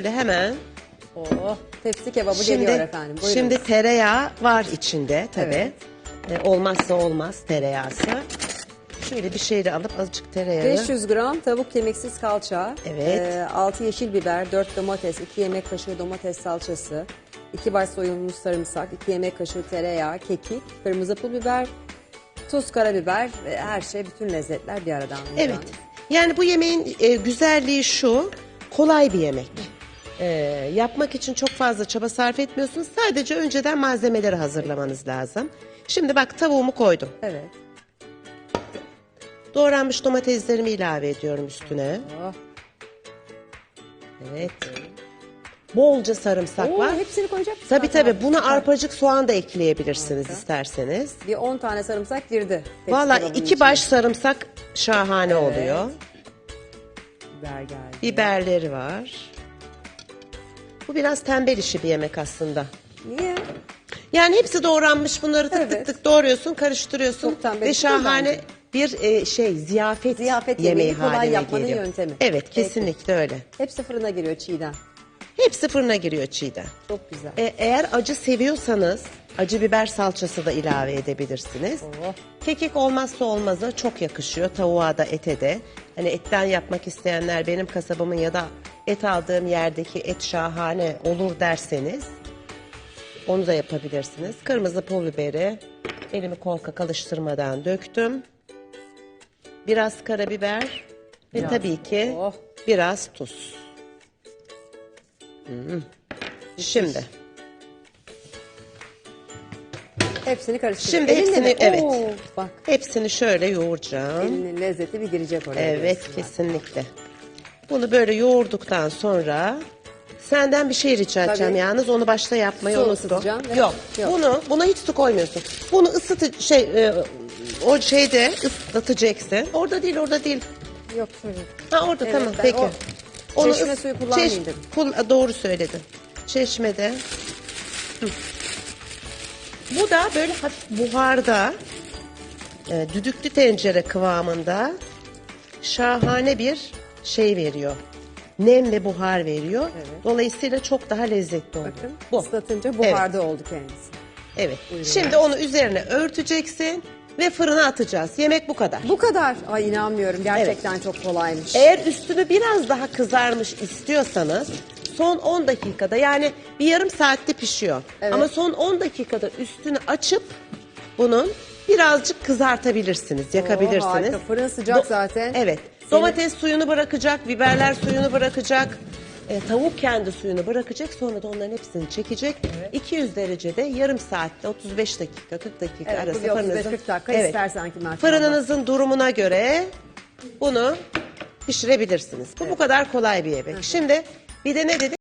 Şöyle hemen Oh, tepsi kebabı geliyor şimdi efendim. Buyurun. şimdi tereyağı var içinde tabii. Evet. E, olmazsa olmaz tereyağısı. Şöyle bir şey de alıp azıcık tereyağı. 500 gram tavuk kemiksiz kalça, Evet. 6 yeşil biber, 4 domates, 2 yemek kaşığı domates salçası, 2 baş soyulmuş sarımsak, 2 yemek kaşığı tereyağı, kekik, kırmızı pul biber, tuz, karabiber ve her şey bütün lezzetler bir arada. Evet. Yani bu yemeğin e, güzelliği şu. Kolay bir yemek. E, yapmak için çok fazla çaba sarf etmiyorsunuz. Sadece önceden malzemeleri hazırlamanız lazım. Şimdi bak tavuğumu koydum. Evet. Doğranmış domateslerimi ilave ediyorum üstüne. Oh. Evet. Bolca sarımsak Oo, var. hepsini koyacak mısın? Tabii tabii. Buna arpacık soğan da ekleyebilirsiniz isterseniz. Bir 10 tane sarımsak girdi. Valla iki içine. baş sarımsak şahane oluyor. biber geldi. Biberleri var. Bu biraz tembel işi bir yemek aslında. Niye? Yani hepsi doğranmış bunları tık Evet. tık tık doğruyorsun, karıştırıyorsun Çok tembel ve değil şahane bence. bir e, şey ziyafet, Ziyafet yemeği yemeği kolay haline yapmanın geliyor. yöntemi. Evet, Peki. kesinlikle öyle. Hepsi fırına giriyor çiğden. Hepsi fırına giriyor çiğden. Çok güzel. E, eğer acı seviyorsanız acı biber salçası da ilave edebilirsiniz. Oh. Kekik olmazsa olmazı çok yakışıyor tavuğa da ete de. Hani etten yapmak isteyenler benim kasabımın ya da et aldığım yerdeki et şahane olur derseniz onu da yapabilirsiniz. Kırmızı pul biberi elimi korkak alıştırmadan döktüm. Biraz karabiber ve Biraz. tabii ki Oh. biraz tuz. Hmm. Şimdi Hepsini karıştırıyor. Şimdi Elinle hepsini- mi? evet. Oo, bak hepsini şöyle yoğuracağım. elinin lezzeti bir girecek oraya. Evet diyorsun bak. kesinlikle. Bunu böyle yoğurduktan sonra senden bir şey rica edeceğim Tabii. yalnız onu başta yapmayı Su unuttum. Yok, Yok. bunu buna hiç su koymuyorsun. Bunu ısıtı şey e, o şeyde ıslatacaksın. Orada değil orada değil. Yok şöyle. Ha orada Evet, tamam peki. o çeşme ıs- suyu kullanmayayım çeş- dedim. kul- doğru söyledin. Çeşmede. Hı. Bu da böyle hafif buharda e, düdüklü tencere kıvamında şahane bir şey veriyor. Nem ve buhar veriyor. Evet. Dolayısıyla çok daha lezzetli oluyor. Bakın Bu. ıslatınca buharda oldu kendisi. Evet. Şimdi onu üzerine örteceksin ve fırına atacağız. Yemek bu kadar. Bu kadar. Ay inanmıyorum. Gerçekten çok kolaymış. Eğer üstünü biraz daha kızarmış istiyorsanız son 10 dakikada yani bir yarım saatte pişiyor. Evet. Ama son 10 dakikada üstünü açıp bunun birazcık kızartabilirsiniz, yakabilirsiniz. harika. Fırın sıcak zaten. Evet. Domates suyunu bırakacak, biberler suyunu bırakacak. E, tavuk kendi suyunu bırakacak sonra da onların hepsini çekecek. 200 derecede yarım saatte 35 dakika 40 dakika Evet, bu arası bir 35-40 fırınınızın- dakika Evet. ister sanki Meltem abla. Fırınınızın durumuna göre bunu pişirebilirsiniz. Bu bu kadar kolay bir yemek. Şimdi bir de ne dedik?